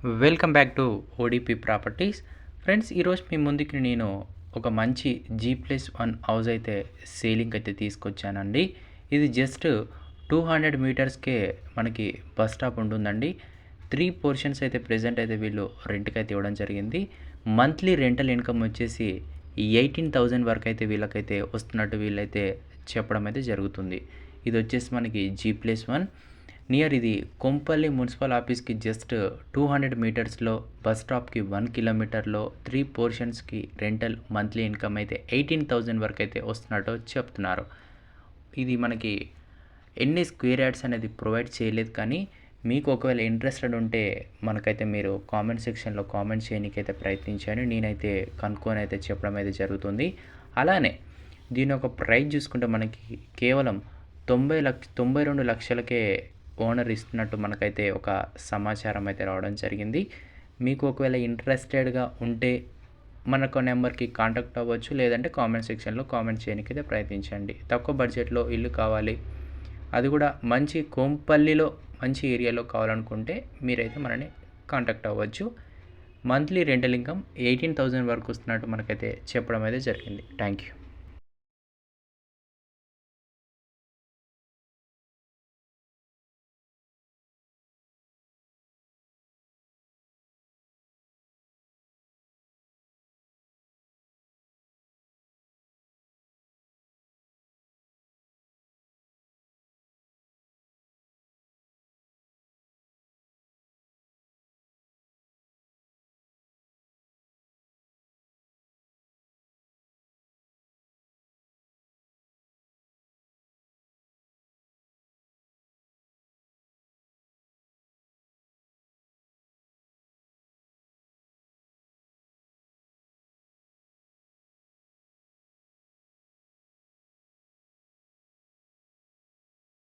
Welcome back to ODP properties. Friends ఈరోజు మీ ముందుకి నేను ఒక మంచి జీ ప్లస్ వన్ హౌస్ అయితే సేలింగ్ అయితే తీసుకొచ్చానండి. ఇది జస్ట్ టూ హండ్రెడ్ మీటర్స్కే మనకి బస్ స్టాప్ ఉంటుందండి. త్రీ పోర్షన్స్ అయితే ప్రెజెంట్ అయితే వీళ్ళు రెంట్కి అయితే ఇవ్వడం జరిగింది. మంత్లీ రెంటల్ ఇన్కమ్ వచ్చేసి ఎయిటీన్ థౌజండ్ వరకు అయితే వీళ్ళకైతే వస్తున్నట్టు వీళ్ళైతే చెప్పడం అయితే జరుగుతుంది. ఇది వచ్చేసి మనకి జీ ప్లస్ వన్. నియర్ ఇది కొంపల్లి మున్సిపల్ ఆఫీస్కి జస్ట్ టూ హండ్రెడ్ మీటర్స్లో బస్ స్టాప్కి వన్ కిలోమీటర్లో త్రీ పోర్షన్స్కి రెంటల్ మంత్లీ ఇన్కమ్ అయితే ఎయిటీన్ థౌజండ్ వరకు అయితే వస్తున్నట్టు చెప్తున్నారు. ఇది మనకి ఎన్ని స్క్వేర్ యాడ్స్ అనేది ప్రొవైడ్ చేయలేదు కానీ మీకు ఒకవేళ ఇంట్రెస్టెడ్ ఉంటే మనకైతే మీరు కామెంట్ సెక్షన్లో కామెంట్ చేయడానికైతే ప్రయత్నించాను నేనైతే కనుక్కొని అయితే చెప్పడం అయితే జరుగుతుంది. అలానే దీని ఒక ప్రైస్ చూసుకుంటే మనకి కేవలం తొంభై లక్ష తొంభై రెండు లక్షలకే ఓనర్ ఇస్తున్నట్టు మనకైతే ఒక సమాచారం అయితే రావడం జరిగింది. మీకు ఒకవేళ ఇంట్రెస్టెడ్గా ఉంటే మనకు నెంబర్కి కాంటాక్ట్ అవ్వచ్చు లేదంటే కామెంట్ సెక్షన్లో కామెంట్ చేయడానికి అయితే ప్రయత్నించండి. తక్కువ బడ్జెట్లో ఇల్లు కావాలి. అది కూడా మంచి కోంపల్లిలో మంచి ఏరియాలో కావాలనుకుంటే మీరైతే మనని కాంటాక్ట్ అవ్వచ్చు. Monthly rental income eighteen thousand వరకు వస్తున్నట్టు మనకైతే చెప్పడం అయితే జరిగింది. Thank you